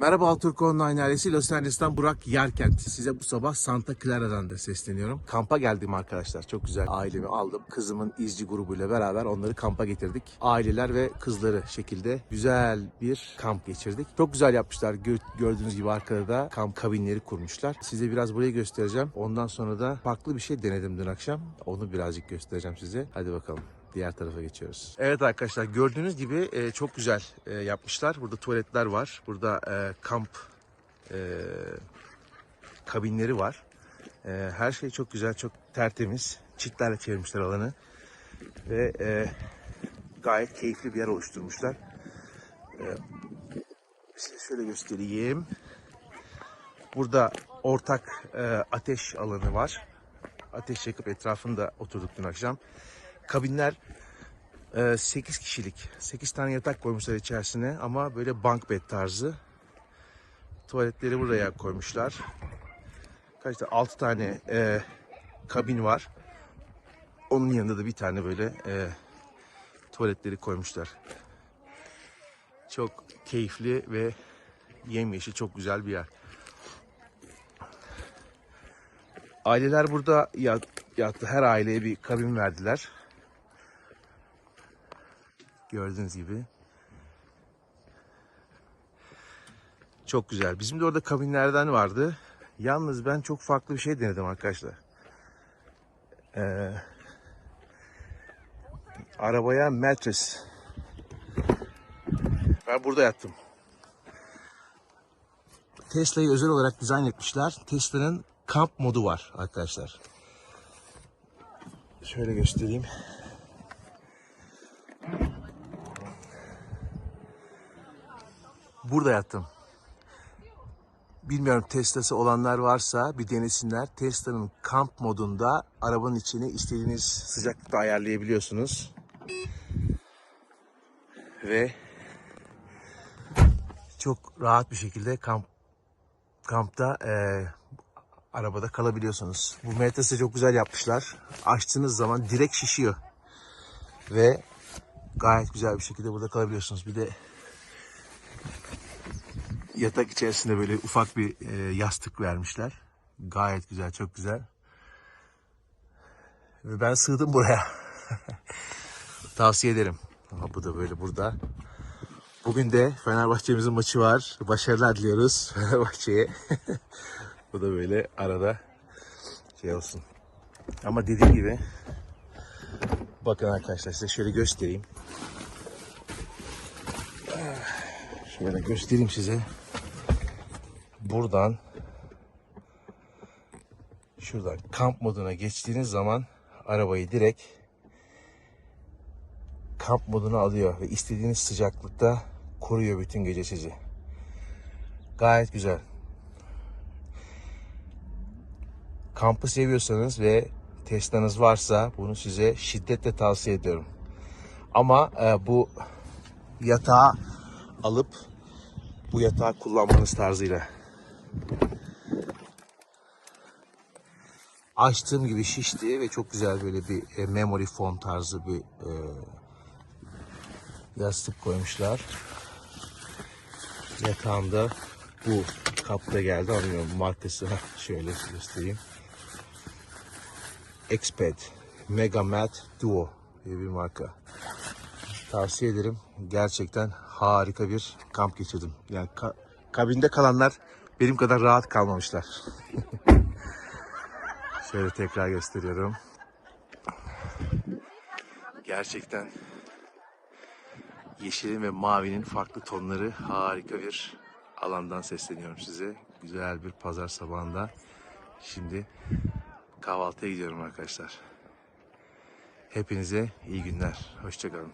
Merhaba Alturk Online ailesi Los Angeles'tan Burak Yerkent. Size bu sabah Santa Clara'dan da sesleniyorum. Kampa geldim arkadaşlar. Çok güzel. Ailemi aldım. Kızımın izci grubuyla beraber onları kampa getirdik. Aileler ve kızları şekilde güzel bir kamp geçirdik. Çok güzel yapmışlar. Gö- gördüğünüz gibi arkada da kamp kabinleri kurmuşlar. Size biraz burayı göstereceğim. Ondan sonra da farklı bir şey denedim dün akşam. Onu birazcık göstereceğim size. Hadi bakalım. Diğer tarafa geçiyoruz. Evet arkadaşlar gördüğünüz gibi e, çok güzel e, yapmışlar. Burada tuvaletler var. Burada e, kamp e, kabinleri var. E, her şey çok güzel, çok tertemiz. Çitlerle çevirmişler alanı. Ve e, gayet keyifli bir yer oluşturmuşlar. E, size şöyle göstereyim. Burada ortak e, ateş alanı var. Ateş yakıp etrafında oturduk dün akşam. Kabinler 8 kişilik. 8 tane yatak koymuşlar içerisine ama böyle bunk bed tarzı. Tuvaletleri buraya koymuşlar. Kaçta 6 tane e, kabin var. Onun yanında da bir tane böyle e, tuvaletleri koymuşlar. Çok keyifli ve yemyeşil çok güzel bir yer. Aileler burada yat, yattı. Her aileye bir kabin verdiler. Gördüğünüz gibi. Çok güzel. Bizim de orada kabinlerden vardı. Yalnız ben çok farklı bir şey denedim arkadaşlar. Ee, arabaya mattress. Ben burada yattım. Tesla'yı özel olarak dizayn etmişler. Tesla'nın kamp modu var arkadaşlar. Şöyle göstereyim. Burada yattım. Bilmiyorum Tesla'sı olanlar varsa bir denesinler. Tesla'nın kamp modunda arabanın içini istediğiniz sıcaklıkta ayarlayabiliyorsunuz. Ve çok rahat bir şekilde kamp kampta eee, arabada kalabiliyorsunuz. Bu metresi çok güzel yapmışlar. Açtığınız zaman direkt şişiyor. Ve gayet güzel bir şekilde burada kalabiliyorsunuz. Bir de yatak içerisinde böyle ufak bir e, yastık vermişler. Gayet güzel, çok güzel. Ve ben sığdım buraya. Tavsiye ederim. Ama bu da böyle burada. Bugün de Fenerbahçe'mizin maçı var. Başarılar diliyoruz Fenerbahçe'ye. bu da böyle arada şey olsun. Ama dediğim gibi bakın arkadaşlar size şöyle göstereyim. Şöyle göstereyim size. Buradan şuradan kamp moduna geçtiğiniz zaman arabayı direkt kamp moduna alıyor ve istediğiniz sıcaklıkta koruyor bütün gece sizi. Gayet güzel. Kampı seviyorsanız ve Tesla'nız varsa bunu size şiddetle tavsiye ediyorum. Ama e, bu yatağı alıp bu yatağı kullanmanız tarzıyla. Açtığım gibi şişti ve çok güzel böyle bir e, memory foam tarzı bir e, yastık koymuşlar. Yatağımda bu kapta geldi anlıyorum markası şöyle göstereyim. Exped Mega Mat Duo diye bir marka. Tavsiye ederim. Gerçekten harika bir kamp geçirdim. Yani ka- kabinde kalanlar benim kadar rahat kalmamışlar. Şöyle tekrar gösteriyorum. Gerçekten yeşilin ve mavinin farklı tonları harika bir alandan sesleniyorum size. Güzel bir pazar sabahında. Şimdi kahvaltıya gidiyorum arkadaşlar. Hepinize iyi günler. Hoşçakalın.